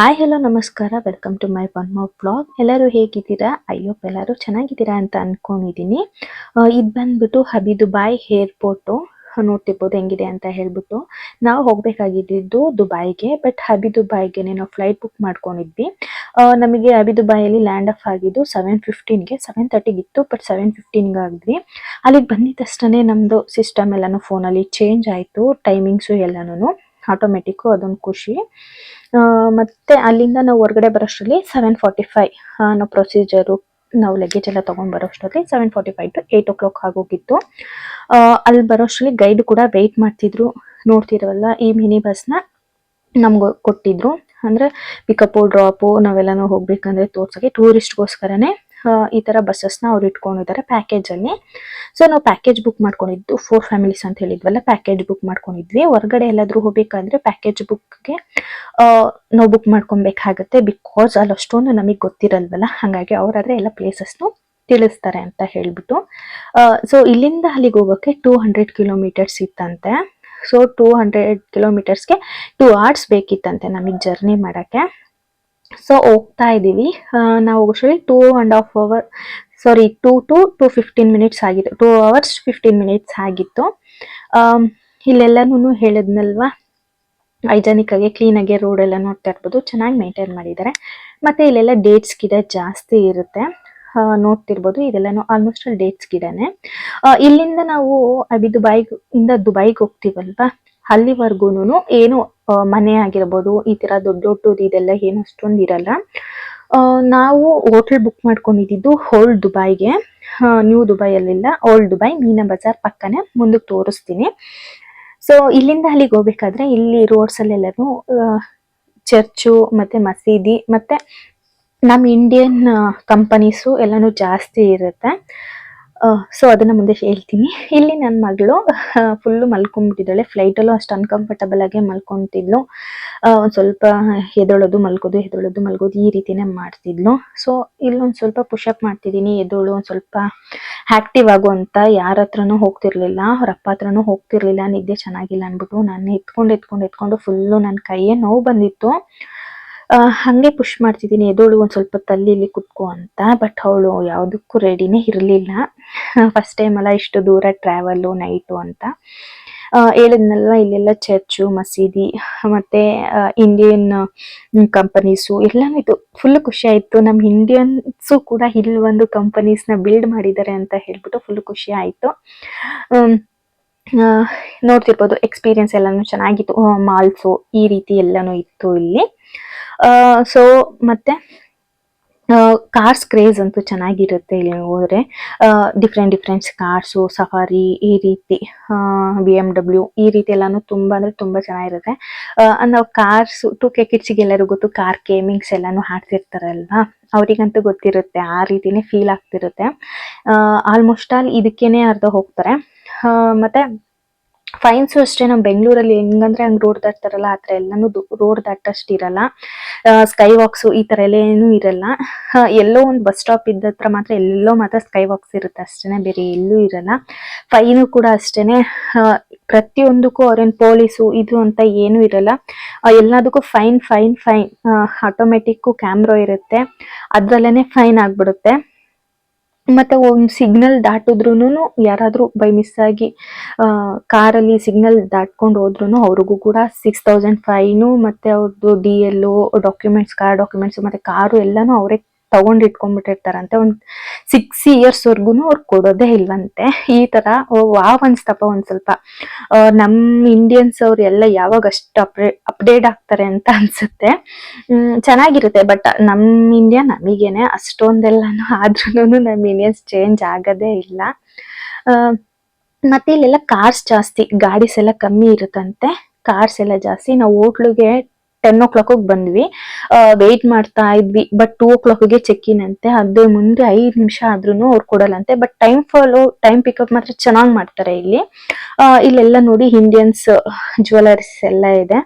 Hi hello ನಮಸ್ಕಾರ. Welcome to my one more blog ಎಲ್ಲರೂ ಹೇಗಿದ್ದೀರಾ? ಅಯ್ಯೋ ಎಲ್ಲರೂ ಚೆನ್ನಾಗಿದ್ದೀರಾ ಅಂತ ಅಂದ್ಕೊಂಡಿದ್ದೀನಿ ಇದು ಬಂದ್ಬಿಟ್ಟು ಹಬಿದುಬಾಯ್ ಏರ್ಪೋರ್ಟು ನೋಡ್ತಿರ್ಬೋದು, ಹೆಂಗಿದೆ ಅಂತ ಹೇಳ್ಬಿಟ್ಟು. ನಾವು ಹೋಗ್ಬೇಕಾಗಿದ್ದು ದುಬಾಯ್ಗೆ ಬಟ್ ಹಬಿದುಬಾಯ್ಗೆ ನಾವು ಫ್ಲೈಟ್ ಬುಕ್ ಮಾಡ್ಕೊಂಡಿದ್ವಿ. ನಮಗೆ ನಮಗೆ ಹಬಿದುಬಾಯಲ್ಲಿ ಲ್ಯಾಂಡ್ ಆಫ್ ಆಗಿದ್ದು ಸೆವೆನ್ ಫಿಫ್ಟೀನ್ಗೆ ಸೆವೆನ್ ತರ್ಟಿಗೆ ಇತ್ತು ಬಟ್ ಸೆವೆನ್ ಫಿಫ್ಟೀನ್ಗೆ ಆಗಿದ್ವಿ. ಅಲ್ಲಿಗೆ ಬಂದಿದ ತಕ್ಷಣ ನಮ್ಮದು ಸಿಸ್ಟಮ್ ಎಲ್ಲಾನು ಫೋನಲ್ಲಿ ಚೇಂಜ್ ಆಯಿತು ಟೈಮಿಂಗ್ಸು ಎಲ್ಲನೂ ಆಟೋಮೆಟಿಕ್ಕು ಅದೊಂದು ಖುಷಿ. ಮತ್ತೆ ಅಲ್ಲಿಂದ ನಾವು ಹೊರಗಡೆ ಬರೋಷ್ಟರಲ್ಲಿ ಸೆವೆನ್ ಫಾರ್ಟಿ ಫೈವ್ ಅನ್ನೋ ಪ್ರೊಸೀಜರು ನಾವು ಲಗೇಜ್ ಎಲ್ಲ ತೊಗೊಂಡು ಬರೋಷ್ಟರಲ್ಲಿ seven forty five to eight o'clock ಆಗೋಗಿತ್ತು ಅಲ್ಲಿ ಬರೋಷ್ಟರಲ್ಲಿ ಗೈಡ್ ಕೂಡ ವೆಯ್ಟ್ ಮಾಡ್ತಿದ್ರು. ನೋಡ್ತಿರವಲ್ಲ ಈ ಮಿನಿ ಬಸ್ನ ನಮ್ಗೆ ಕೊಟ್ಟಿದ್ರು. ಅಂದ್ರೆ ಪಿಕಪ್ಪು ಡ್ರಾಪು ನಾವೆಲ್ಲನೂ ಹೋಗ್ಬೇಕಂದ್ರೆ ತೋರ್ಸಕ್ಕೆ ಟೂರಿಸ್ಟ್ಗೋಸ್ಕರನೇ ಈ ತರ ಬಸ್ಸಸ್ನ ಅವ್ರು ಇಟ್ಕೊಂಡಿದ್ದಾರೆ ಪ್ಯಾಕೇಜ್ ಅಲ್ಲಿ ಸೊ ನಾವು ಪ್ಯಾಕೇಜ್ ಬುಕ್ ಮಾಡ್ಕೊಂಡಿದ್ದು ಫೋರ್ ಫ್ಯಾಮಿಲೀಸ್ ಅಂತ ಹೇಳಿದ್ವಲ್ಲ ಪ್ಯಾಕೇಜ್ ಬುಕ್ ಮಾಡ್ಕೊಂಡಿದ್ವಿ. ಹೊರಗಡೆ ಎಲ್ಲಾದ್ರೂ ಹೋಗ್ಬೇಕಂದ್ರೆ ಪ್ಯಾಕೇಜ್ ಬುಕ್ಗೆ ನಾವು ಬುಕ್ ಮಾಡ್ಕೊಬೇಕಾಗತ್ತೆ ಬಿಕಾಸ್ ಅಲ್ಲಿ ಅಷ್ಟೊಂದು ನಮಗೆ ಗೊತ್ತಿರಲ್ವಲ್ಲ. ಹಾಗಾಗಿ ಅವರಾದ್ರೆ ಎಲ್ಲ ಪ್ಲೇಸಸ್ನು ತಿಳಿಸ್ತಾರೆ ಅಂತ ಹೇಳ್ಬಿಟ್ಟು. ಸೊ ಇಲ್ಲಿಂದ ಅಲ್ಲಿಗೆ ಹೋಗೋಕೆ ಟೂ ಹಂಡ್ರೆಡ್ ಕಿಲೋಮೀಟರ್ಸ್ ಇತ್ತಂತೆ. ಸೊ ಟೂ ಹಂಡ್ರೆಡ್ ಕಿಲೋಮೀಟರ್ಸ್ಗೆ ಟೂ ಅವರ್ಸ್ ಬೇಕಿತ್ತಂತೆ ನಮಗೆ ಜರ್ನಿ ಮಾಡೋಕ್ಕೆ. ಸೊ ಹೋಗ್ತಾ ಇದ್ದೀವಿ. ನಾವು ಹೋಗೋಷ್ಟರಲ್ಲಿ two and half hour sorry two to to fifteen minutes ಆಗಿತ್ತು. ಟೂ ಅವರ್ಸ್ ಫಿಫ್ಟೀನ್ ಮಿನಿಟ್ಸ್ ಆಗಿತ್ತು. ಇಲ್ಲೆಲ್ಲನೂ ಹೇಳಿದ್ನಲ್ವಾ? ಹೈಜಾನಿಕ್ ಆಗಿ ಕ್ಲೀನ್ ಆಗಿ ರೋಡ್ ಎಲ್ಲ ನೋಡ್ತಾ ಇರ್ಬೋದು. ಚೆನ್ನಾಗಿ ಮೇಂಟೈನ್ ಮಾಡಿದ್ದಾರೆ. ಮತ್ತೆ ಇಲ್ಲೆಲ್ಲ ಡೇಟ್ಸ್ ಗಿಡ ಜಾಸ್ತಿ ಇರುತ್ತೆ. ನೋಡ್ತಿರ್ಬೋದು. ಇದೆಲ್ಲನೂ ಆಲ್ಮೋಸ್ಟ್ ಅಲ್ಲಿ ಡೇಟ್ಸ್ ಗಿಡನೇ ಇಲ್ಲಿಂದ ನಾವು ಅಬಿ ಇಂದ ದುಬೈಗೆ ಹೋಗ್ತೀವಲ್ವಾ? ಅಲ್ಲಿವರೆಗೂನು ಏನು ಮನೆ ಆಗಿರ್ಬೋದು, ಈ ತರ ದೊಡ್ಡ ದೊಡ್ಡದು ಇದೆಲ್ಲ ಏನು ಅಷ್ಟೊಂದು ಇರಲ್ಲ. ನಾವು ಹೋಟೆಲ್ ಬುಕ್ ಮಾಡ್ಕೊಂಡಿದ್ದು ಓಲ್ಡ್ ದುಬೈಗೆ. ನ್ಯೂ ದುಬೈಯಲ್ಲಿಲ್ಲ, ಓಲ್ಡ್ ದುಬೈ, ಮೀನಾ ಬಜಾರ್ ಪಕ್ಕನೆ ಮುಂದಕ್ಕೆ ತೋರಿಸ್ತೀನಿ. ಸೊ ಇಲ್ಲಿಂದ ಅಲ್ಲಿಗೆ ಹೋಗ್ಬೇಕಾದ್ರೆ ಇಲ್ಲಿ ರೋಡ್ಸ್ ಅಲ್ಲೆಲ್ಲನೂ ಚರ್ಚು, ಮತ್ತೆ ಮಸೀದಿ, ಮತ್ತೆ ನಮ್ಮ ಇಂಡಿಯನ್ ಕಂಪನೀಸು ಎಲ್ಲಾನು ಜಾಸ್ತಿ ಇರುತ್ತೆ. ಸೊ ಅದನ್ನ ಮುಂದೆ ಹೇಳ್ತೀನಿ. ಇಲ್ಲಿ ನನ್ನ ಮಗಳು ಫುಲ್ಲು ಮಲ್ಕೊಂಡ್ಬಿಟ್ಟಿದ್ದಾಳೆ. ಫ್ಲೈಟಲ್ಲೂ ಅಷ್ಟು ಅನ್ಕಂಫರ್ಟಬಲ್ ಆಗಿ ಮಲ್ಕೊತಿದ್ಲು. ಒಂದು ಸ್ವಲ್ಪ ಎದೊಳೋದು ಮಲ್ಕೋದು ಎದೊಳೋದು ಮಲ್ಗೋದು ಈ ರೀತಿನೇ ಮಾಡ್ತಿದ್ಲು. ಸೊ ಇಲ್ಲೊಂದು ಸ್ವಲ್ಪ ಪುಷಪ್ ಮಾಡ್ತಿದ್ದೀನಿ. ಎದೋಳು ಒಂದು ಸ್ವಲ್ಪ ಆಕ್ಟಿವ್ ಆಗು ಅಂತ ಯಾರ ಹತ್ರನೂ ಹೋಗ್ತಿರ್ಲಿಲ್ಲ. ಅವ್ರ ಅಪ್ಪ ಹತ್ರನೂ ಹೋಗ್ತಿರ್ಲಿಲ್ಲ. ನಿದ್ದೆ ಚೆನ್ನಾಗಿಲ್ಲ ಅಂದ್ಬಿಟ್ಟು ನಾನು ಎತ್ಕೊಂಡು ಎತ್ಕೊಂಡು ಎತ್ಕೊಂಡು ಫುಲ್ಲು ನನ್ನ ಕೈಯೇ ನೋವು ಬಂದಿತ್ತು. ಹಂಗೆ ಪುಷ್ ಮಾಡ್ತಿದ್ದೀನಿ. ಎದೋಳು ಒಂದು ಸ್ವಲ್ಪ ತಲ್ಲಿ ಇಲ್ಲಿ ಕುತ್ಕೋ ಅಂತ ಬಟ್ ಅವಳು ಯಾವುದಕ್ಕೂ ರೆಡಿನೇ ಇರಲಿಲ್ಲ. ಫಸ್ಟ್ ಟೈಮ್ ಅಲ್ಲ ಇಷ್ಟು ದೂರ ಟ್ರಾವೆಲ್ಲು ನೈಟು ಅಂತ. ಹೇಳಿದ್ನಲ್ಲ, ಇಲ್ಲೆಲ್ಲ ಚರ್ಚು ಮಸೀದಿ, ಮತ್ತೆ ಇಂಡಿಯನ್ ಕಂಪನೀಸು ಎಲ್ಲಾನು ಇತ್ತು. ಫುಲ್ ಖುಷಿ ಆಯಿತು. ನಮ್ಮ ಇಂಡಿಯನ್ಸು ಕೂಡ ಇಲ್ಲಿ ಒಂದು ಕಂಪನೀಸ್ನ ಬಿಲ್ಡ್ ಮಾಡಿದ್ದಾರೆ ಅಂತ ಹೇಳ್ಬಿಟ್ಟು ಫುಲ್ ಖುಷಿ ಆಯಿತು. ನೋಡ್ತಿರ್ಬೋದು ಎಕ್ಸ್ಪೀರಿಯನ್ಸ್ ಎಲ್ಲಾನು ಚೆನ್ನಾಗಿತ್ತು. ಮಾಲ್ಸು ಈ ರೀತಿ ಎಲ್ಲಾನು ಇತ್ತು ಇಲ್ಲಿ. ಸೊ ಮತ್ತೆ ಕಾರ್ಸ್ ಕ್ರೇಜ್ ಅಂತೂ ಚೆನ್ನಾಗಿರುತ್ತೆ ಇಲ್ಲಿ ಹೋದ್ರೆ. ಡಿಫ್ರೆಂಟ್ ಡಿಫ್ರೆಂಟ್ ಕಾರ್ಸು ಸಫಾರಿ ಈ ರೀತಿ ಬಿ ಎಂ ಡಬ್ಲ್ಯೂ ಈ ರೀತಿ ಎಲ್ಲಾನು ತುಂಬಾ ಅಂದ್ರೆ ತುಂಬಾ ಚೆನ್ನಾಗಿರುತ್ತೆ. ನಾವು ಕಾರ್ಸ್ ಟು ಕೆ ಕಿಡ್ಸಿಗೆ ಎಲ್ಲರೂ ಗೊತ್ತು ಕಾರ್ ಗೇಮಿಂಗ್ಸ್ ಎಲ್ಲಾನು ಹಾಡ್ತಿರ್ತಾರಲ್ವಾ? ಅವರಿಗಂತೂ ಗೊತ್ತಿರುತ್ತೆ, ಆ ರೀತಿನೇ ಫೀಲ್ ಆಗ್ತಿರುತ್ತೆ. ಆಲ್ಮೋಸ್ಟ್ ಆಲ್ ಇದಕ್ಕೇನೆ ಅರ್ಧ ಹೋಗ್ತಾರೆ. ಮತ್ತೆ ಫೈನ್ಸು ಅಷ್ಟೇ ನಮ್ಮ ಬೆಂಗಳೂರಲ್ಲಿ ಹೆಂಗಂದ್ರೆ ಹಂಗ್ ರೋಡ್ ದಾಟ್ತಾರಲ್ಲ, ಆ ಥರ ಎಲ್ಲಾನು ರೋಡ್ ದಾಟಷ್ಟು ಇರಲ್ಲ ಸ್ಕೈ ವಾಕ್ಸ್ ಈ ತರ ಎಲ್ಲ ಏನು ಇರಲ್ಲ. ಎಲ್ಲೋ ಒಂದು ಬಸ್ ಸ್ಟಾಪ್ ಇದ್ದ ಹತ್ರ ಮಾತ್ರ ಎಲ್ಲೋ ಮಾತ್ರ ಸ್ಕೈ ವಾಕ್ಸ್ ಇರುತ್ತೆ, ಅಷ್ಟೇನೆ ಬೇರೆ ಎಲ್ಲೂ ಇರಲ್ಲ. ಫೈನು ಕೂಡ ಅಷ್ಟೇನೆ. ಪ್ರತಿಯೊಂದಕ್ಕೂ ಅವ್ರೇನು ಪೊಲೀಸು ಇದು ಅಂತ ಏನು ಇರಲ್ಲ. ಎಲ್ಲದಕ್ಕೂ fine fine fine automatic camera ಇರುತ್ತೆ. ಅದ್ರಲ್ಲೇನೆ ಫೈನ್ ಆಗ್ಬಿಡುತ್ತೆ. ಮತ್ತೆ ಒಂದು ಸಿಗ್ನಲ್ ದಾಟಿದ್ರೂನು ಯಾರಾದ್ರೂ ಬೈ ಮಿಸ್ ಆಗಿ ಕಾರಲ್ಲಿ ಸಿಗ್ನಲ್ ದಾಟ್ಕೊಂಡು ಹೋದ್ರೂ ಅವ್ರಿಗೂ ಕೂಡ ಸಿಕ್ಸ್ ತೌಸಂಡ್ ಫೈನು ಮತ್ತೆ ಅವ್ರದ್ದು D L documents car documents ಮತ್ತೆ ಕಾರು ಎಲ್ಲಾನು ಅವರೇ ತಗೊಂಡ್ ಇಟ್ಕೊಂಡ್ಬಿಟ್ಟಿರ್ತಾರಂತೆ. ಒಂದು ಸಿಕ್ಸ್ ಇಯರ್ಸ್ ವರ್ಗುನು ಅವ್ರು ಕೊಡೋದೇ ಇಲ್ವಂತೆ. ಈ ತರ ವಾವ್ ಅನ್ಸ್ತಪ್ಪ ಒಂದ್ ಸ್ವಲ್ಪ. ನಮ್ ಇಂಡಿಯನ್ಸ್ ಅವ್ರು ಎಲ್ಲ ಯಾವಾಗ ಅಷ್ಟು ಅಪ್ಡೇಟ್ ಅಪ್ಡೇಟ್ ಆಗ್ತಾರೆ ಅಂತ ಅನ್ಸುತ್ತೆ. ಚೆನ್ನಾಗಿರುತ್ತೆ, ಬಟ್ ನಮ್ ಇಂಡಿಯಾ ನಮಗೇನೆ ಅಷ್ಟೊಂದೆಲ್ಲಾನು ಆದ್ರೂ ನಮ್ ಇಂಡಿಯನ್ಸ್ ಚೇಂಜ್ ಆಗದೇ ಇಲ್ಲ. ಮತ್ತೆ ಇಲ್ಲೆಲ್ಲ ಕಾರ್ಸ್ ಜಾಸ್ತಿ, ಗಾಡೀಸ್ ಎಲ್ಲ ಕಮ್ಮಿ ಇರುತ್ತಂತೆ. ಕಾರ್ಸ್ ಎಲ್ಲ ಜಾಸ್ತಿ, ನಾವು ಹೋಟ್ಲಿಗೆ ಟೆನ್ ಓ ಕ್ಲಾಕ್ ಬಂದ್ವಿ. ವೆಯ್ಟ್ ಮಾಡ್ತಾ ಇದ್ವಿ. ಬಟ್ ಟೂ ಓ ಕ್ಲಾಕ್ಗೆ ಚೆಕ್ ಇನ್ ಅಂತೆ. ಅದೇ ಮುಂದೆ ಐದು ನಿಮಿಷ ಆದ್ರೂ ಅವ್ರು ಕೊಡಲ್ಲಂತೆ but time follow time pickup ಮಾತ್ರ ಚೆನ್ನಾಗಿ ಮಾಡ್ತಾರೆ ಇಲ್ಲಿ. ಇಲ್ಲೆಲ್ಲ ನೋಡಿ ಇಂಡಿಯನ್ಸ್ ಜ್ಯುವೆಲರ್ಸ್ ಎಲ್ಲ ಇದೆ.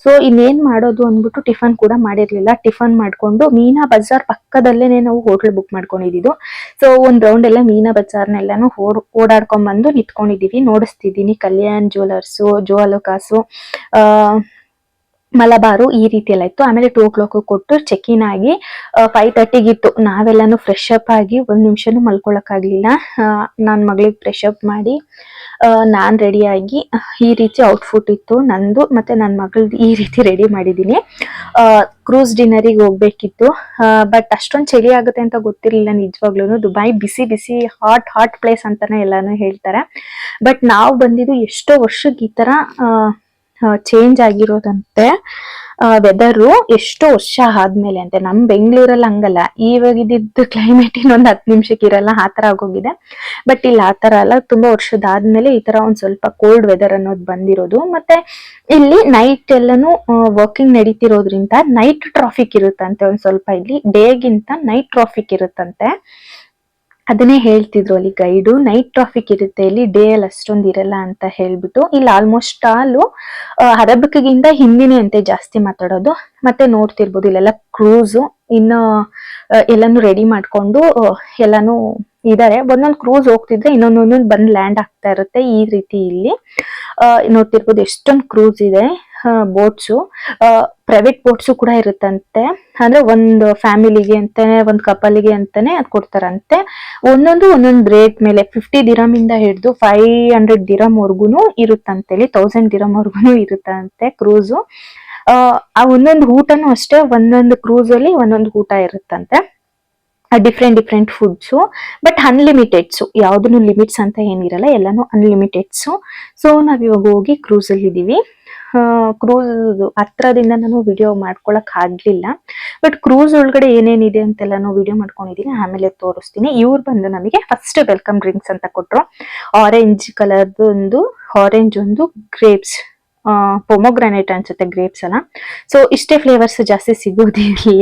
ಸೊ ಇನ್ನೇನ್ ಮಾಡೋದು ಅಂದ್ಬಿಟ್ಟು ಟಿಫನ್ ಕೂಡ ಮಾಡಿರ್ಲಿಲ್ಲ. ಟಿಫನ್ ಮಾಡ್ಕೊಂಡು ಮೀನಾ ಬಜಾರ್ ಪಕ್ಕದಲ್ಲೇನೆ ನಾವು ಹೋಟ್ಲ್ ಬುಕ್ ಮಾಡ್ಕೊಂಡಿದ್ದು ಸೊ ಒಂದ್ ರೌಂಡ್ ಎಲ್ಲ ಮೀನಾ ಬಜಾರ್ನೆಲ್ಲಾನು ಓಡ್ ಓಡಾಡ್ಕೊಂಡ್ ಬಂದು ನಿತ್ಕೊಂಡಿದೀವಿ. ನೋಡಿಸ್ತಿದ್ದೀನಿ. ಕಲ್ಯಾಣ್ ಜ್ಯುವೆಲರ್ಸು ಜೋ ಅಲೋಕಾಸು ಮಲಬಾರು ಈ ರೀತಿ ಎಲ್ಲ ಇತ್ತು. ಆಮೇಲೆ ಟೂ ಓ ಕ್ಲಾಕ್ ಕೊಟ್ಟು ಚೆಕ್ ಇನ್ ಆಗಿ ಫೈವ್ ತರ್ಟಿಗೆ ಇತ್ತು. ನಾವೆಲ್ಲಾನು ಫ್ರೆಶ್ ಅಪ್ ಆಗಿ ಒಂದು ನಿಮಿಷನೂ ಮಲ್ಕೊಳಕ್ಕಾಗ್ಲಿಲ್ಲ. ನನ್ನ ಮಗಳಿಗೆ ಫ್ರೆಶ್ ಅಪ್ ಮಾಡಿ ನಾನು ರೆಡಿಯಾಗಿ ಈ ರೀತಿ ಔಟ್ಫುಟ್ ಇತ್ತು ನಂದು ಮತ್ತೆ ನನ್ನ ಮಗಳದ್ದು ಈ ರೀತಿ ರೆಡಿ ಮಾಡಿದ್ದೀನಿ ಕ್ರೂಸ್ ಡಿನ್ನರಿಗೆ ಹೋಗ್ಬೇಕಿತ್ತು. ಬಟ್ ಅಷ್ಟೊಂದು ಚಳಿ ಆಗುತ್ತೆ ಅಂತ ಗೊತ್ತಿರಲಿಲ್ಲ ನಿಜವಾಗ್ಲೂ ದುಬಾಯ್ ಬಿಸಿ ಬಿಸಿ ಹಾಟ್ ಹಾಟ್ ಪ್ಲೇಸ್ ಅಂತಾನೆ ಎಲ್ಲಾನು ಹೇಳ್ತಾರೆ. ಬಟ್ ನಾವು ಬಂದಿದ್ದು ಎಷ್ಟೋ ವರ್ಷಕ್ಕೆ ಈ ತರ ಚೇಂಜ್ ಆಗಿರೋದಂತೆ ವೆದರು ಎಷ್ಟೋ ವರ್ಷ ಆದ್ಮೇಲೆ ಅಂತೆ. ನಮ್ ಬೆಂಗಳೂರಲ್ಲಿ ಹಂಗಲ್ಲ. ಇವಾಗ ಇದ್ದಿದ್ದು ಕ್ಲೈಮೇಟ್ ಇನ್ನೊಂದ್ ಹತ್ತು ನಿಮಿಷಕ್ಕೆ ಇರಲ್ಲ, ಆ ತರ ಆಗೋಗಿದೆ. ಬಟ್ ಇಲ್ಲಿ, ಆ ತರ ಅಲ್ಲ. ತುಂಬಾ ವರ್ಷದ ಆದ್ಮೇಲೆ ಈ ತರ ಒಂದ್ ಸ್ವಲ್ಪ ಕೋಲ್ಡ್ ವೆದರ್ ಅನ್ನೋದು ಬಂದಿರೋದು. ಮತ್ತೆ ಇಲ್ಲಿ ನೈಟ್ ಎಲ್ಲಾನು ವರ್ಕಿಂಗ್ ನಡೀತಿರೋದ್ರಿಂದ ನೈಟ್ ಟ್ರಾಫಿಕ್ ಇರುತ್ತಂತೆ ಒಂದ್ ಸ್ವಲ್ಪ ಇಲ್ಲಿ. ಡೇಗಿಂತ ನೈಟ್ ಟ್ರಾಫಿಕ್ ಇರುತ್ತಂತೆ. ಅದನ್ನೇ ಹೇಳ್ತಿದ್ರು ಅಲ್ಲಿ ಗೈಡು ನೈಟ್ ಟ್ರಾಫಿಕ್ ಇರುತ್ತೆ ಇಲ್ಲಿ ಡೇ ಅಲ್ಲಿ ಅಷ್ಟೊಂದು ಇರಲ್ಲ ಅಂತ ಹೇಳ್ಬಿಟ್ಟು, ಇಲ್ಲಿ ಆಲ್ಮೋಸ್ಟ್ ಆಲು ಅರಬಿಕ್ಗಿಂತ ಹಿಂದಿನೇ ಅಂತೆ ಜಾಸ್ತಿ ಮಾತಾಡೋದು. ಮತ್ತೆ ನೋಡ್ತಿರ್ಬೋದು ಇಲ್ಲೆಲ್ಲ ಕ್ರೂಸು ಇನ್ನು ಎಲ್ಲಾನು ರೆಡಿ ಮಾಡ್ಕೊಂಡು ಎಲ್ಲಾನು ಇದಾರೆ. ಒಂದೊಂದು ಕ್ರೂಸ್ ಹೋಗ್ತಿದ್ರೆ ಇನ್ನೊಂದೊಂದೊಂದು ಬಂದ್ ಲ್ಯಾಂಡ್ ಆಗ್ತಾ ಇರುತ್ತೆ ಈ ರೀತಿ ಇಲ್ಲಿ. ನೋಡ್ತಿರ್ಬೋದು ಎಷ್ಟೊಂದು ಕ್ರೂಸ್ ಇದೆ. ಬೋಟ್ಸು ಪ್ರೈವೇಟ್ ಬೋಟ್ಸು ಕೂಡ ಇರುತ್ತಂತೆ. ಅಂದ್ರೆ ಒಂದು ಫ್ಯಾಮಿಲಿಗೆ ಅಂತಾನೆ, ಒಂದು ಕಪಲ್ಗೆ ಅಂತಾನೆ ಅದು ಕೊಡ್ತಾರಂತೆ. ಒಂದೊಂದು ಒಂದೊಂದು ರೇಟ್ ಮೇಲೆ ಫಿಫ್ಟಿ ದಿರಮ್ ಇಂದ ಹಿಡಿದು ಫೈವ್ ಹಂಡ್ರೆಡ್ ದಿರಮ್ವರೆಗೂ ಇರುತ್ತಂತೇಳಿ ಇರುತ್ತಂತೆ. ತೌಸಂಡ್ ದಿರಮ್ ವರ್ಗುನು ಇರುತ್ತಂತೆ ಕ್ರೂಸು ಆ ಒಂದೊಂದು ಊಟನೂ ಅಷ್ಟೇ, ಒಂದೊಂದು ಕ್ರೂಸ್ ಅಲ್ಲಿ ಒಂದೊಂದು ಊಟ ಇರುತ್ತಂತೆ. Different different foods but unlimiteds ಯಾವುದನ್ನು ಲಿಮಿಟ್ಸ್ ಅಂತ ಏನಿರಲ್ಲ, ಎಲ್ಲಾನು ಅನ್ಲಿಮಿಟೆಡ್ಸು ಸೊ ನಾವು ಇವಾಗ ಹೋಗಿ ಕ್ರೂಸ್ ಅಲ್ಲಿ ಇದೀವಿ ಕ್ರೂಸ್ ಹತ್ರದಿಂದ ನಾನು ವಿಡಿಯೋ ಮಾಡ್ಕೊಳಕ್ ಆಗ್ಲಿಲ್ಲ. ಬಟ್ ಕ್ರೂಸ್ ಒಳಗಡೆ ಏನೇನಿದೆ ಅಂತೆಲ್ಲಾನು ವಿಡಿಯೋ ಮಾಡ್ಕೊಂಡಿದೀನಿ, ಆಮೇಲೆ ತೋರಿಸ್ತೀನಿ. ಇವ್ರು ಬಂದು ನಮಗೆ ಫಸ್ಟ್ ವೆಲ್ಕಮ್ ಡ್ರಿಂಕ್ಸ್ ಅಂತ ಕೊಟ್ರು. ಆರೆಂಜ್ ಕಲರ್ದು ಒಂದು ಆರೆಂಜ್ ಒಂದು ಗ್ರೇಪ್ಸ್ ಪೊಮೊಗ್ರಾನೇಟ್ ಅನ್ಸುತ್ತೆ ಗ್ರೇಪ್ಸ್ ಅಲ್ಲ. ಸೊ ಇಷ್ಟೇ ಫ್ಲೇವರ್ಸ್ ಜಾಸ್ತಿ ಸಿಗೋದು ಇಲ್ಲಿ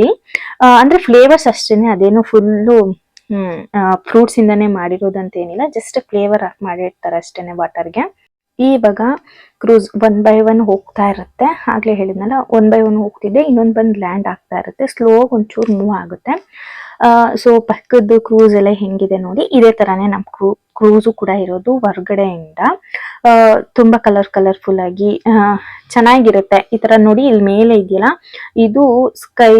ಅಂದ್ರೆ ಫ್ಲೇವರ್ಸ್ ಅಷ್ಟೇನೆ, ಅದೇನು ಫುಲ್ಲು ಫ್ರೂಟ್ಸ್ ಇಂದಾನೆ ಮಾಡಿರೋದಂತ ಏನಿಲ್ಲ ಜಸ್ಟ್ ಫ್ಲೇವರ್ ಮಾಡಿರ್ತಾರೆ ಅಷ್ಟೇನೆ ವಾಟರ್ಗೆ ಇವಾಗ ಕ್ರೂಸ್ ಒನ್ ಬೈ ಒನ್ ಹೋಗ್ತಾ ಇರುತ್ತೆ. ಆಗ್ಲೇ ಹೇಳಿದ್ನಲ್ಲ ಒನ್ ಬೈ ಒನ್ ಹೋಗ್ತಿದೆ, ಇನ್ನೊಂದ್ ಬಂದ್ ಲ್ಯಾಂಡ್ ಆಗ್ತಾ ಇರುತ್ತೆ. ಸ್ಲೋ ಒಂಚೂರು ಮೂವ್ ಆಗುತ್ತೆ. ಸೊ ಪಕ್ಕದ್ದು ಕ್ರೂಸ್ ಎಲ್ಲ ಹೆಂಗಿದೆ ನೋಡಿ, ಇದೇ ತರಾನೇ ನಮ್ ಕ್ರೂ ಕ್ರೂಸು ಕೂಡ ಇರೋದು ಹೊರ್ಗಡೆಯಿಂದ. ತುಂಬಾ ಕಲರ್ ಕಲರ್ಫುಲ್ ಆಗಿ ಚೆನ್ನಾಗಿರುತ್ತೆ. ಈ ತರ ನೋಡಿ ಇಲ್ಲಿ ಮೇಲೆ ಇದೆಯಲ್ಲ, ಇದು ಸ್ಕೈ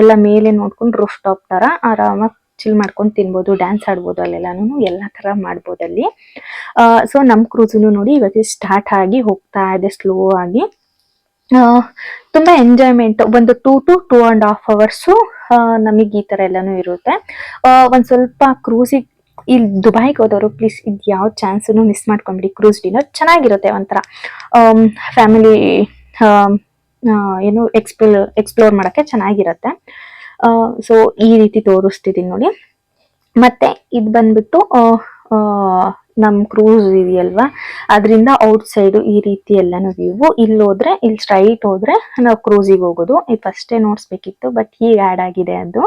ಎಲ್ಲ ಮೇಲೆ ನೋಡ್ಕೊಂಡು ರೂಫ್ ಟಾಪ್ ತರ ಆರಾಮಾಗಿ ಚಿಲ್ ಮಾಡ್ಕೊಂಡು ತಿನ್ಬೋದು ಡ್ಯಾನ್ಸ್ ಆಡ್ಬೋದು ಅಲ್ಲೆಲ್ಲಾನು, ಎಲ್ಲ ತರ ಮಾಡ್ಬೋದು ಅಲ್ಲಿ. ಸೊ ನಮ್ಮ ಕ್ರೂಸನ್ನು ನೋಡಿ ಇವತ್ತು ಸ್ಟಾರ್ಟ್ ಆಗಿ ಹೋಗ್ತಾ ಇದೆ ಸ್ಲೋ ಆಗಿ. ತುಂಬ ಎಂಜಾಯ್ಮೆಂಟ್ ಒಂದು two to two and half hours ನಮಗೆ ಈ ತರ ಎಲ್ಲಾನು ಇರುತ್ತೆ. ಒಂದು ಸ್ವಲ್ಪ ಕ್ರೂಸಿಗೆ ಇಲ್ಲಿ ದುಬೈಗೆ ಹೋದವರು ಪ್ಲೀಸ್ ಇದು ಯಾವ ಚಾನ್ಸನ್ನು ಮಿಸ್ ಮಾಡ್ಕೊಂಬಿಡಿ ಕ್ರೂಸ್ ಡಿನ್ನರ್ ಚೆನ್ನಾಗಿರುತ್ತೆ ಒಂಥರ. ಫ್ಯಾಮಿಲಿ ಏನು ಎಕ್ಸ್ಪ್ಲೋ ಎಕ್ಸ್ಪ್ಲೋರ್ ಮಾಡೋಕ್ಕೆ ಚೆನ್ನಾಗಿರುತ್ತೆ. ಸೊ ಈ ರೀತಿ ತೋರಿಸ್ತಿದ್ದೀನಿ ನೋಡಿ. ಮತ್ತೆ ಇದು ಬಂದ್ಬಿಟ್ಟು ನಮ್ಮ ಕ್ರೂಸ್ ಇದೆಯಲ್ವಾ ಅದರಿಂದ ಔಟ್ ಸೈಡು ಈ ರೀತಿ ಎಲ್ಲಾನು ವ್ಯೂ ಇಲ್ಲಿ ಹೋದ್ರೆ, ಇಲ್ಲಿ ಸ್ಟ್ರೈಟ್ ಹೋದ್ರೆ ನಾವು ಕ್ರೂಸಿಗೆ ಹೋಗೋದು. ಈ ಫಸ್ಟೇ ನೋಡಿಸ್ಬೇಕಿತ್ತು ಬಟ್ ಈಗ ಆಡ್ ಆಗಿದೆ ಅದು.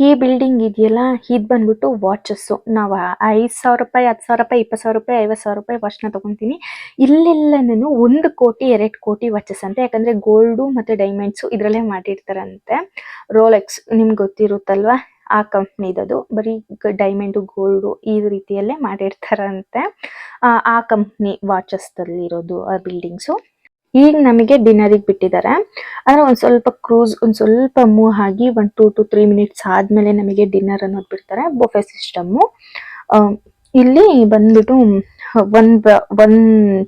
ಈ ಬಿಲ್ಡಿಂಗ್ ಇದೆಯಲ್ಲ? ಇದ್ ಬಂದ್ಬಿಟ್ಟು ವಾಚಸ್ ನಾವು ಐದ್ ಸಾವಿರ ರೂಪಾಯಿ ಹತ್ತು ಸಾವಿರ ರೂಪಾಯಿ ಇಪ್ಪತ್ತು ಸಾವಿರ ರೂಪಾಯಿ ಐವತ್ತು ಸಾವಿರ ರೂಪಾಯಿ ವಾಚ್ನ ತಗೊಂತೀನಿ. ಇಲ್ಲೆಲ್ಲನೂ ಒಂದು ಕೋಟಿ ಎರಡು ಕೋಟಿ ವಾಚಸ್ ಅಂತೆ. ಯಾಕಂದ್ರೆ ಗೋಲ್ಡು ಮತ್ತೆ ಡೈಮಂಡ್ಸ್ ಇದ್ರಲ್ಲೇ ಮಾಡಿರ್ತಾರಂತೆ. ರೋಲೆಕ್ಸ್ ನಿಮ್ಗೆ ಗೊತ್ತಿರುತ್ತಲ್ವಾ? ಆ ಕಂಪ್ನಿದದು ಬರೀ ಡೈಮಂಡ್ ಗೋಲ್ಡ್ ಈ ರೀತಿಯಲ್ಲೇ ಮಾಡಿರ್ತಾರಂತೆ. ಆ, ಆ ಕಂಪ್ನಿ ವಾಚಸ್ ಇರೋದು ಆ ಬಿಲ್ಡಿಂಗ್ಸು ಈಗ ನಮಗೆ ಡಿನ್ನರಿಗೆ ಬಿಟ್ಟಿದ್ದಾರೆ. ಅಂದರೆ ಒಂದು ಸ್ವಲ್ಪ ಕ್ರೂಸ್ ಒಂದು ಸ್ವಲ್ಪ ಮೂವ್ ಆಗಿ ಒಂದು ಟೂ ಟು ತ್ರೀ ಮಿನಿಟ್ಸ್ ಆದಮೇಲೆ ನಮಗೆ ಡಿನ್ನರ್ ಅನ್ನೋದು ಬಿಡ್ತಾರೆ ಬೊಫೆ ಸಿಸ್ಟಮ್ಮು ಇಲ್ಲಿ ಬಂದ್ಬಿಟ್ಟು ಒಂದು ಒನ್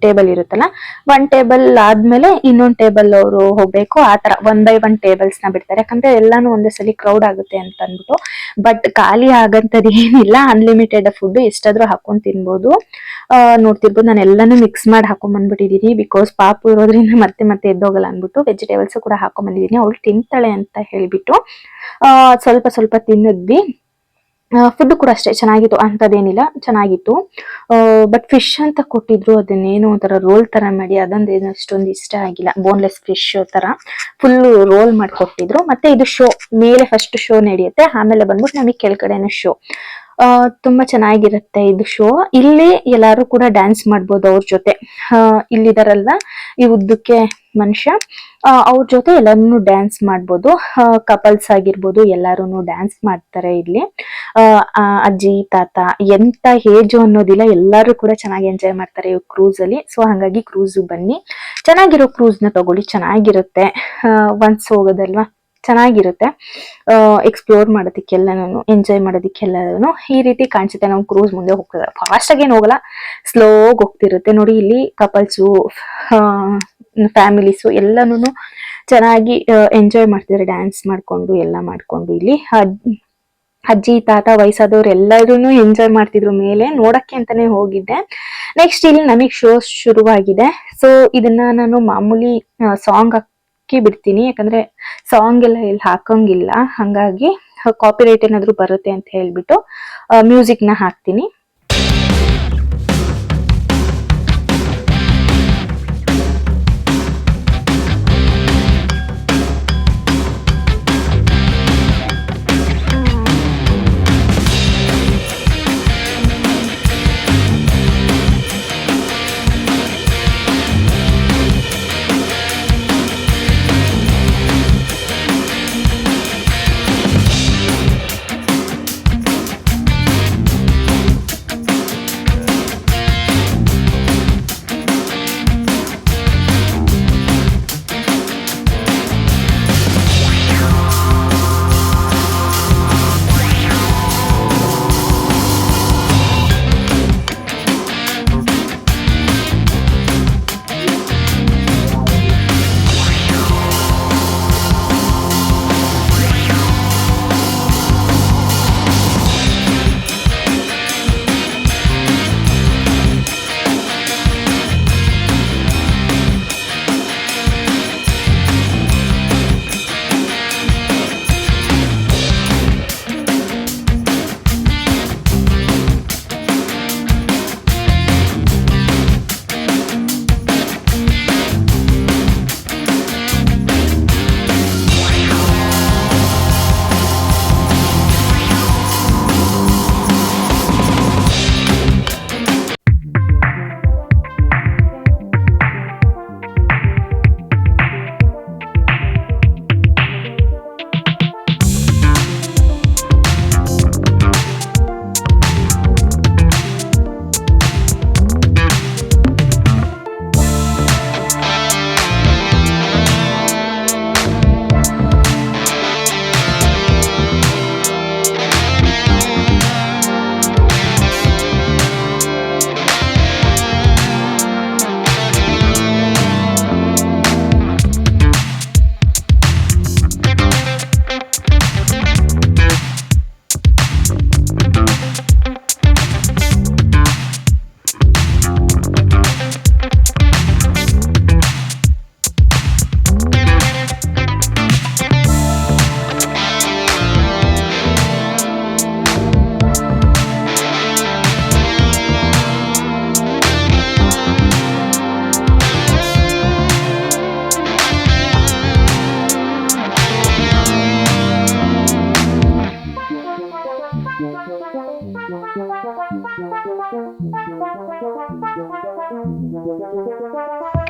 ಟೇಬಲ್ ಇರುತ್ತಲ್ಲ ಒನ್ ಟೇಬಲ್ ಆದ್ಮೇಲೆ ಇನ್ನೊಂದು ಟೇಬಲ್ ಅವರು ಹೋಗ್ಬೇಕು. ಆ ತರ ಒನ್ ಬೈ ಒನ್ ಟೇಬಲ್ಸ್ನ ಬಿಡ್ತಾರೆ. ಯಾಕಂದ್ರೆ ಎಲ್ಲಾನು ಒಂದೇ ಸಲ ಕ್ರೌಡ್ ಆಗುತ್ತೆ ಅಂತ ಅಂದ್ಬಿಟ್ಟು. ಬಟ್ ಖಾಲಿ ಆಗಂತದ್ ಏನಿಲ್ಲ. ಅನ್ಲಿಮಿಟೆಡ್ ಫುಡ್ ಎಷ್ಟಾದ್ರೂ ಹಾಕೊಂಡ್ ತಿನ್ಬೋದು. ನೋಡ್ತಿರ್ಬೋದು ನಾನು ಎಲ್ಲಾನು ಮಿಕ್ಸ್ ಮಾಡಿ ಹಾಕೊಂಡ್ ಬಂದ್ಬಿಟ್ಟಿದೀನಿ ಬಿಕಾಸ್ ಪಾಪು ಇರೋದ್ರಿಂದ ಮತ್ತೆ ಮತ್ತೆ ಎದ್ದೋಗಲ್ಲ ಅಂದ್ಬಿಟ್ಟು ವೆಜಿಟೇಬಲ್ಸ್ ಕೂಡ ಹಾಕೊಂಡ್ ಬಂದಿದ್ದೀನಿ ಅವಳು ತಿಂತಾಳೆ ಅಂತ ಹೇಳ್ಬಿಟ್ಟು ಸ್ವಲ್ಪ ಸ್ವಲ್ಪ ತಿನ್ನದ್ವಿ ಫುಡ್ ಕೂಡ ಅಷ್ಟೇ, ಚೆನ್ನಾಗಿತ್ತು. ಅಂಥದ್ದೇನಿಲ್ಲ, ಚೆನ್ನಾಗಿತ್ತು. ಬಟ್ ಫಿಶ್ ಅಂತ ಕೊಟ್ಟಿದ್ರು, ಅದನ್ನೇನೋ ಒಂಥರ ರೋಲ್ ಥರ ಮಾಡಿ ಅದೊಂದೇನು ಅಷ್ಟೊಂದು ಇಷ್ಟ ಆಗಿಲ್ಲ. ಬೋನ್ಲೆಸ್ ಫಿಶ್ ತರ ಫುಲ್ಲು ರೋಲ್ ಮಾಡಿ ಕೊಟ್ಟಿದ್ರು ಮತ್ತೆ ಇದು ಶೋ ಮೇಲೆ ಫಸ್ಟ್ ಶೋ ನಡೆಯುತ್ತೆ. ಆಮೇಲೆ ಬಂದ್ಬಿಟ್ಟು ನಮಗೆ ಕೆಳಗಡೆನೂ ಶೋ ತುಂಬಾ ಚೆನ್ನಾಗಿರುತ್ತೆ ಇದು ಶೋ ಇಲ್ಲಿ ಎಲ್ಲಾರು ಕೂಡ ಡ್ಯಾನ್ಸ್ ಮಾಡ್ಬೋದು ಅವ್ರ ಜೊತೆ. ಇಲ್ಲಿದಾರಲ್ಲ ಈ ಉದ್ದಕ್ಕೆ ಮನುಷ್ಯ. ಅವ್ರ ಜೊತೆ ಎಲ್ಲರೂ ಡ್ಯಾನ್ಸ್ ಮಾಡ್ಬೋದು. ಕಪಲ್ಸ್ ಆಗಿರ್ಬೋದು ಎಲ್ಲಾರು ಡ್ಯಾನ್ಸ್ ಮಾಡ್ತಾರೆ ಇಲ್ಲಿ. ಅಜ್ಜಿ, ತಾತ ಎಂತ ಹೇಜು ಅನ್ನೋದಿಲ್ಲ, ಎಲ್ಲಾರು ಕೂಡ ಚೆನ್ನಾಗಿ ಎಂಜಾಯ್ ಮಾಡ್ತಾರೆ ಈ ಕ್ರೂಸ್ ಅಲ್ಲಿ. ಸೊ ಹಂಗಾಗಿ ಕ್ರೂಸ್ ಬನ್ನಿ. ಚೆನ್ನಾಗಿರೋ ಕ್ರೂಸ್ನ ತಗೊಳ್ಳಿ, ಚೆನ್ನಾಗಿರುತ್ತೆ. ಒನ್ಸ್ ಹೋಗೋದಲ್ವಾ? ಚೆನ್ನಾಗಿರುತ್ತೆ. ಎಕ್ಸ್ಪ್ಲೋರ್ ಮಾಡೋದಕ್ಕೆಲ್ಲನೂ ಎಂಜಾಯ್ ಮಾಡೋದಕ್ಕೆಲ್ಲನೂ ಈ ರೀತಿ ಕಾಣಿಸುತ್ತೆ. ನಾವು ಕ್ರೂಸ್ ಮುಂದೆ ಹೋಗ್ತದೆ ಫಾಸ್ಟ್ ಆಗೇನು ಹೋಗಲ್ಲ. ಸ್ಲೋ ಹೋಗ್ತಿರುತ್ತೆ. ನೋಡಿ ಇಲ್ಲಿ ಕಪಲ್ಸು ಫ್ಯಾಮಿಲೀಸು ಎಲ್ಲನೂ ಚೆನ್ನಾಗಿ ಎಂಜಾಯ್ ಮಾಡ್ತಿದ್ದಾರೆ. ಡ್ಯಾನ್ಸ್ ಮಾಡ್ಕೊಂಡು, ಎಲ್ಲ ಮಾಡ್ಕೊಂಡು ಇಲ್ಲಿ. ಅಜ್ಜಿ, ತಾತ ವಯಸ್ಸಾದವ್ರು ಎಲ್ಲರೂ ಎಂಜಾಯ್ ಮಾಡ್ತಿದ್ರು ಮೇಲೆ. ನೋಡಕ್ಕೆ ಅಂತಾನೆ ಹೋಗಿದ್ದೆ. ನೆಕ್ಸ್ಟ್ ಇಲ್ಲಿ ನಮಗೆ ಶೋ ಶುರುವಾಗಿದೆ. ಸೊ ಇದನ್ನ ನಾನು ಮಾಮೂಲಿ ಸಾಂಗ್ ಹಾಕಿ ಬಿಡ್ತೀನಿ, ಯಾಕಂದ್ರೆ ಸಾಂಗ್ ಎಲ್ಲ ಇಲ್ಲಿ ಹಾಕಂಗಿಲ್ಲ. ಹಂಗಾಗಿ ಕಾಪಿ ರೈಟ್ ಏನಾದ್ರು ಬರುತ್ತೆ ಅಂತ ಹೇಳ್ಬಿಟ್ಟು ಮ್ಯೂಸಿಕ್ನ ಹಾಕ್ತೀನಿ. Thank you.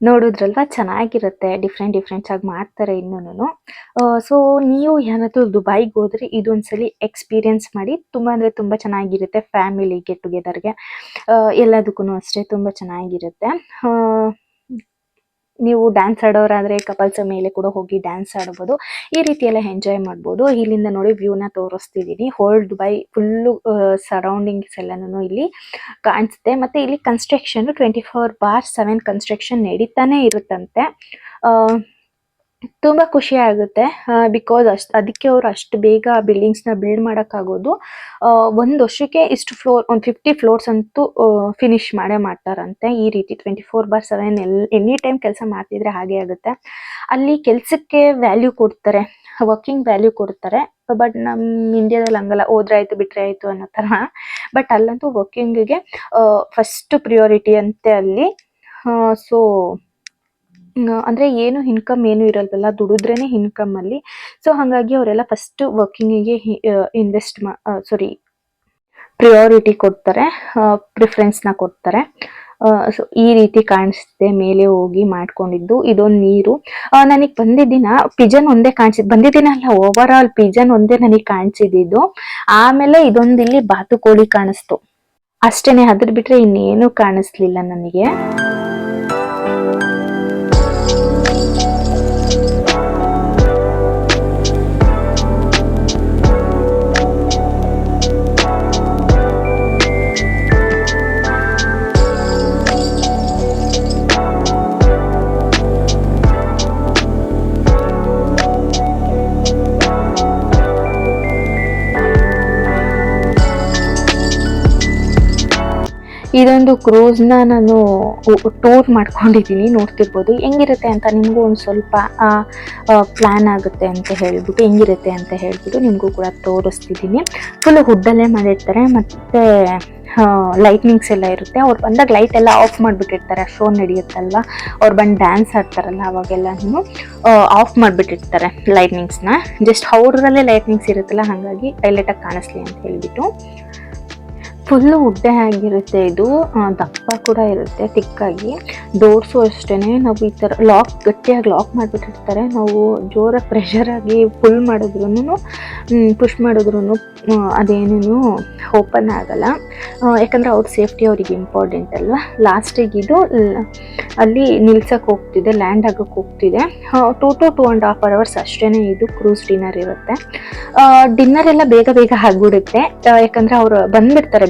ನೋಡಿದ್ರಲ್ವಾ? ಚೆನ್ನಾಗಿರುತ್ತೆ. ಡಿಫ್ರೆಂಟ್ ಡಿಫ್ರೆಂಟ್ಸ್ ಆಗಿ ಮಾಡ್ತಾರೆ ಇನ್ನೂ ಸೊ ನೀವು ಏನಾದರೂ ದುಬೈಗೆ ಹೋದ್ರೆ ಇದೊಂದ್ಸಲಿ ಎಕ್ಸ್ಪೀರಿಯನ್ಸ್ ಮಾಡಿ ತುಂಬ ಅಂದ್ರೆ ತುಂಬಾ ಚೆನ್ನಾಗಿರುತ್ತೆ ಫ್ಯಾಮಿಲಿ ಗೆಟ್ ಟುಗೆದರ್ಗೆ ಎಲ್ಲದಕ್ಕೂ ಅಷ್ಟೇ ತುಂಬಾ ಚೆನ್ನಾಗಿರುತ್ತೆ. ನೀವು ಡ್ಯಾನ್ಸ್ ಆಡೋರಾದ್ರೆ ಕಪಲ್ಸ್ ಮೇಲೆ ಕೂಡ ಹೋಗಿ ಡ್ಯಾನ್ಸ್ ಆಡಬಹುದು ಈ ರೀತಿ ಎಲ್ಲ ಎಂಜಾಯ್ ಮಾಡ್ಬೋದು. ಇಲ್ಲಿಂದ ನೋಡಿ ವ್ಯೂನ ತೋರಿಸ್ತಿದ್ದೀನಿ ಹೋಲ್ಡ್ ಬೈ ಫುಲ್ಲು ಸರೌಂಡಿಂಗ್ಸ್ ಎಲ್ಲನೂ ಇಲ್ಲಿ ಕಾಣಿಸುತ್ತೆ. ಮತ್ತೆ ಇಲ್ಲಿ construction twenty four bar seven construction ನಡೀತಾನೆ ಇರುತ್ತಂತೆ. ತುಂಬಾ ಖುಷಿ ಆಗುತ್ತೆ ಬಿಕಾಸ್ ಅಷ್ಟು, ಅದಕ್ಕೆ ಅವ್ರು ಅಷ್ಟು ಬೇಗ ಬಿಲ್ಡಿಂಗ್ಸ್ನ ಬಿಲ್ಡ್ ಮಾಡೋಕ್ಕಾಗೋದು ಒಂದು ವರ್ಷಕ್ಕೆ ಇಷ್ಟು ಫ್ಲೋರ್ ಒಂದ್ ಫಿಫ್ಟಿ ಫ್ಲೋರ್ಸ್ ಅಂತೂ ಫಿನಿಶ್ ಮಾಡೇ ಮಾಡ್ತಾರಂತೆ. ಈ ರೀತಿ ಟ್ವೆಂಟಿ ಫೋರ್ ಬಾರ್ ಸೆವೆನ್ ಎಲ್ ಎನಿ ಟೈಮ್ ಕೆಲಸ ಮಾಡ್ತಿದ್ರೆ ಹಾಗೆ ಆಗುತ್ತೆ. ಅಲ್ಲಿ ಕೆಲಸಕ್ಕೆ ವ್ಯಾಲ್ಯೂ ಕೊಡ್ತಾರೆ ವರ್ಕಿಂಗ್ ವ್ಯಾಲ್ಯೂ ಕೊಡ್ತಾರೆ ಬಟ್ ನಮ್ ಇಂಡಿಯಾದಲ್ಲಿ ಹಂಗಲ್ಲ, ಹೋದ್ರೆ ಆಯಿತು ಬಿಟ್ಟರೆ ಆಯಿತು ಅನ್ನೋ ತರ. ಬಟ್ ಅಲ್ಲಂತೂ ವರ್ಕಿಂಗಿಗೆ ಫಸ್ಟ್ ಪ್ರಿಯೋರಿಟಿ ಅಂತೆ ಅಲ್ಲಿ. ಸೊ ಅಂದ್ರೆ ಏನು ಇನ್ಕಮ್ ಏನು ಇರಲ್ವಲ್ಲ, ದುಡಿದ್ರೇನೆ ಇನ್ಕಮ್ ಅಲ್ಲಿ. ಸೊ ಹಾಗಾಗಿ ಅವರೆಲ್ಲ ಫಸ್ಟ್ ವರ್ಕಿಂಗಿಗೆ ಇನ್ವೆಸ್ಟ್ ಸಾರಿ ಪ್ರಿಯಾರಿಟಿ ಕೊಡ್ತಾರೆ ಪ್ರಿಫರೆನ್ಸ್ನ ಕೊಡ್ತಾರೆ. ಸೊ ಈ ರೀತಿ ಕಾಣಿಸುತ್ತೆ ಮೇಲೆ ಹೋಗಿ ಮಾಡ್ಕೊಂಡಿದ್ದು, ಇದೊಂದು ನೀರು. ನನಗೆ ಬಂದಿದ್ದಿನ ಪಿಜನ್ ಒಂದೇ ಕಾಣಿಸಿದ್ ಬಂದಿದ್ದಿನ ಅಲ್ಲ ಓವರ್ ಆಲ್ ಪಿಜನ್ ಒಂದೇ ನನಗೆ ಕಾಣಿಸಿದ್ದು ಆಮೇಲೆ ಇದೊಂದು ಇಲ್ಲಿ ಬಾತುಕೋಳಿ ಕಾಣಿಸ್ತು. ಅಷ್ಟೇನೆ, ಅದ್ರ ಬಿಟ್ರೆ ಇನ್ನೇನು ಕಾಣಿಸ್ಲಿಲ್ಲ ನನಗೆ. ಇದೊಂದು ಕ್ರೂಸ್ನ ನಾನು ಟೂರ್ ಮಾಡ್ಕೊಂಡಿದ್ದೀನಿ, ನೋಡ್ತಿರ್ಬೋದು. ಹೆಂಗಿರುತ್ತೆ ಅಂತ ನಿಮಗೂ ಒಂದು ಸ್ವಲ್ಪ ಪ್ಲಾನ್ ಆಗುತ್ತೆ ಅಂತ ಹೇಳ್ಬಿಟ್ಟು, ಹೆಂಗಿರುತ್ತೆ ಅಂತ ಹೇಳ್ಬಿಟ್ಟು ನಿಮಗೂ ಕೂಡ ತೋರಿಸ್ತಿದ್ದೀನಿ. ಫುಲ್ ಹುಡ್ಡಲ್ಲೇ ಮಾಡಿರ್ತಾರೆ, ಮತ್ತೆ ಲೈಟ್ನಿಂಗ್ಸ್ ಎಲ್ಲ ಇರುತ್ತೆ. ಅವ್ರು ಬಂದಾಗ ಲೈಟ್ ಎಲ್ಲ ಆಫ್ ಮಾಡಿಬಿಟ್ಟಿರ್ತಾರೆ ಶೋ ನಡೆಯುತ್ತಲ್ಲ ಅವ್ರು ಬಂದು ಡ್ಯಾನ್ಸ್ ಆಡ್ತಾರಲ್ಲ ಅವಾಗೆಲ್ಲನೂ. ಆಫ್ ಮಾಡಿಬಿಟ್ಟಿರ್ತಾರೆ ಲೈಟ್ನಿಂಗ್ಸ್ನ ಜಸ್ಟ್ ಅವ್ರದಲ್ಲೇ ಲೈಟ್ನಿಂಗ್ಸ್ ಇರುತ್ತಲ್ಲ, ಹಾಗಾಗಿ ಹೈಲೈಟಾಗಿ ಕಾಣಿಸ್ಲಿ ಅಂತ ಹೇಳ್ಬಿಟ್ಟು. ಫುಲ್ಲು ಉಡ್ಡೆ ಆಗಿರುತ್ತೆ ಇದು. ದಪ್ಪ ಕೂಡ ಇರುತ್ತೆ ತಿಕ್ಕಾಗಿ. ಡೋರ್ಸು ಅಷ್ಟೇ ನಾವು ಈ ಥರ ಲಾಕ್ ಗಟ್ಟಿಯಾಗಿ ಲಾಕ್ ಮಾಡಿಬಿಟ್ಟಿರ್ತಾರೆ. ನಾವು ಜೋರಾಗಿ ಪ್ರೆಷರಾಗಿ ಫುಲ್ ಮಾಡಿದ್ರು ಪುಷ್ ಮಾಡಿದ್ರು ಅದೇನೇನು ಓಪನ್ ಆಗಲ್ಲ. ಯಾಕಂದರೆ ಅವ್ರ ಸೇಫ್ಟಿ ಅವ್ರಿಗೆ ಇಂಪಾರ್ಟೆಂಟ್ ಅಲ್ವಾ? ಲಾಸ್ಟಿಗೆ ಇದು ಅಲ್ಲಿ ನಿಲ್ಸಕ್ಕೆ ಹೋಗ್ತಿದೆ ಲ್ಯಾಂಡ್ ಆಗಕ್ಕೆ ಹೋಗ್ತಿದೆ. Two to two and half hours ಅಷ್ಟೇ ಇದು ಕ್ರೂಸ್ ಡಿನ್ನರ್ ಇರುತ್ತೆ. ಡಿನ್ನರ್ ಎಲ್ಲ ಬೇಗ ಬೇಗ ಆಗಿಬಿಡುತ್ತೆ ಯಾಕಂದರೆ ಅವರು ಬಂದ್ಬಿಡ್ತಾರೆ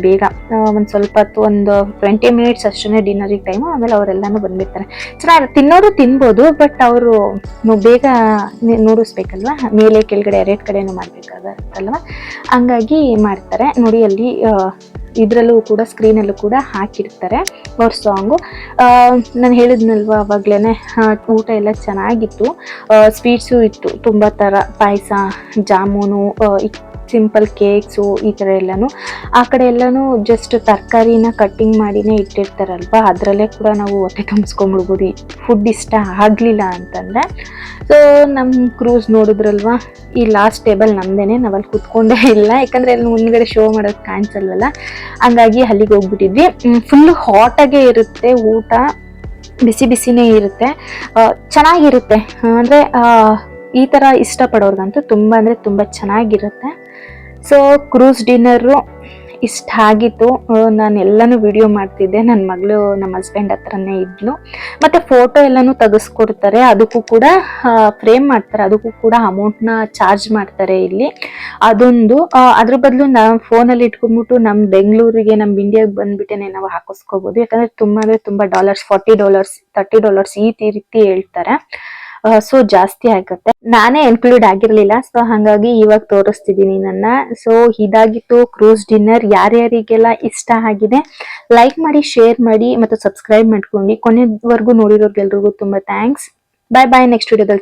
ಒಂದು ಸ್ವಲ್ಪ ಹೊತ್ತು ಒಂದು ಟ್ವೆಂಟಿ ಮಿನಿಟ್ಸ್ ಅಷ್ಟೇ ಡಿನ್ನರಿಗೆ ಟೈಮು ಆಮೇಲೆ ಅವರೆಲ್ಲಾನು ಬಂದ್ಬಿಡ್ತಾರೆ. ಚೆನ್ನಾಗಿ ತಿನ್ನೋರು ತಿನ್ಬೋದು ಬಟ್ ಅವರು ಬೇಗ ನೋಡಿಸ್ಬೇಕಲ್ವಾ? ಮೇಲೆ ಕೆಳಗಡೆ ಎರಡು ಕಡೆನೂ ಮಾಡಬೇಕಾಗತ್ತಲ್ವ? ಹಂಗಾಗಿ ಮಾಡ್ತಾರೆ. ನೋಡಿ, ಅಲ್ಲಿ ಇದರಲ್ಲೂ ಕೂಡ ಸ್ಕ್ರೀನಲ್ಲೂ ಕೂಡ ಹಾಕಿರ್ತಾರೆ ಅವ್ರ ಸಾಂಗು ನಾನು ಹೇಳಿದ್ನಲ್ವ ಅವಾಗ್ಲೇ ಊಟ ಎಲ್ಲ ಚೆನ್ನಾಗಿತ್ತು. ಸ್ವೀಟ್ಸು ಇತ್ತು. ತುಂಬ ಥರ ಪಾಯಸ, ಜಾಮೂನು ಸಿಂಪಲ್ ಕೇಕ್ಸು ಈ ಥರ ಎಲ್ಲನೂ. ಆ ಕಡೆ ಎಲ್ಲನೂ ಜಸ್ಟ್ ತರಕಾರಿನ ಕಟ್ಟಿಂಗ್ ಮಾಡಿನೇ ಇಟ್ಟಿರ್ತಾರಲ್ವ? ಅದರಲ್ಲೇ ಕೂಡ ನಾವು ಹೊಟ್ಟೆ ತುಂಬಿಸ್ಕೊಂಡ್ಬಿಡ್ಬೋದು ಫುಡ್ ಇಷ್ಟ ಆಗಲಿಲ್ಲ ಅಂತಂದರೆ. ಸೊ ನಮ್ಮ ಕ್ರೂಸ್ ನೋಡಿದ್ರಲ್ವ? ಈ ಲಾಸ್ಟ್ ಟೇಬಲ್ ನಮ್ದೇ ನಾವಲ್ಲಿ ಕುತ್ಕೊಂಡೇ ಇಲ್ಲ. ಯಾಕಂದರೆ ಅಲ್ಲಿ ಮುಂದ್ಗಡೆ ಶೋ ಮಾಡೋದು ಕಾಣಿಸಲ್ವಲ್ಲ? ಹಂಗಾಗಿ ಅಲ್ಲಿಗೆ ಹೋಗ್ಬಿಟ್ಟಿದ್ವಿ. ಫುಲ್ಲು ಹಾಟಾಗೇ ಇರುತ್ತೆ. ಊಟ ಬಿಸಿ ಬಿಸಿನೇ ಇರುತ್ತೆ. ಚೆನ್ನಾಗಿರುತ್ತೆ. ಅಂದರೆ ಈ ಥರ ಇಷ್ಟಪಡೋರ್ಗಂತೂ ತುಂಬ ಅಂದರೆ ತುಂಬ ಚೆನ್ನಾಗಿರುತ್ತೆ. ಸೊ ಕ್ರೂಸ್ ಡಿನ್ನರು ಇಷ್ಟ ಆಗಿತ್ತು. ನಾನು ಎಲ್ಲನೂ ವಿಡಿಯೋ ಮಾಡ್ತಿದ್ದೆ. ನನ್ನ ಮಗಳು ನಮ್ಮ ಹಸ್ಬೆಂಡ್ ಹತ್ರನೇ ಇದ್ಲು. ಮತ್ತು ಫೋಟೋ ಎಲ್ಲನೂ ತೆಗೆಸ್ಕೊಡ್ತಾರೆ. ಅದಕ್ಕೂ ಕೂಡ ಫ್ರೇಮ್ ಮಾಡ್ತಾರೆ. ಅದಕ್ಕೂ ಕೂಡ ಅಮೌಂಟ್ನ ಚಾರ್ಜ್ ಮಾಡ್ತಾರೆ ಇಲ್ಲಿ. ಅದೊಂದು ಅದ್ರ ಬದಲು ನಾವು ಫೋನಲ್ಲಿ ಇಟ್ಕೊಂಡ್ಬಿಟ್ಟು ನಮ್ಮ ಬೆಂಗಳೂರಿಗೆ ನಮ್ಮ ಇಂಡಿಯಾಗೆ ಬಂದ್ಬಿಟ್ಟೇನೆ ನಾವು ಹಾಕಿಸ್ಕೋಬೋದು. ಯಾಕಂದರೆ ತುಂಬ ಅಂದರೆ ತುಂಬ dollars forty dollars thirty dollars ಈ ರೀತಿ ಹೇಳ್ತಾರೆ. ಸೊ ಜಾಸ್ತಿ ಆಗುತ್ತೆ. ನಾನೇ ಇನ್ಕ್ಲೂಡ್ ಆಗಿರ್ಲಿಲ್ಲ ಸೊ ಹಾಗಾಗಿ ಇವಾಗ ತೋರಿಸ್ತಿದ್ದೀನಿ ನನ್ನ. ಸೊ ಇದಾಗಿತ್ತು ಕ್ರೂಸ್ ಡಿನ್ನರ್ ಯಾರ್ಯಾರಿಗೆಲ್ಲ ಇಷ್ಟ ಆಗಿದೆ ಲೈಕ್ ಮಾಡಿ ಶೇರ್ ಮಾಡಿ ಮತ್ತು ಸಬ್ಸ್ಕ್ರೈಬ್ ಮಾಡ್ಕೊಂಡು. ಕೊನೆವರೆಗೂ ನೋಡಿರೋರ್ಗೆಲ್ರಿಗೂ ತುಂಬ ಥ್ಯಾಂಕ್ಸ್ ಬಾಯ್ ಬಾಯ್ ನೆಕ್ಸ್ಟ್ ವಿಡಿಯೋದಲ್ಲಿ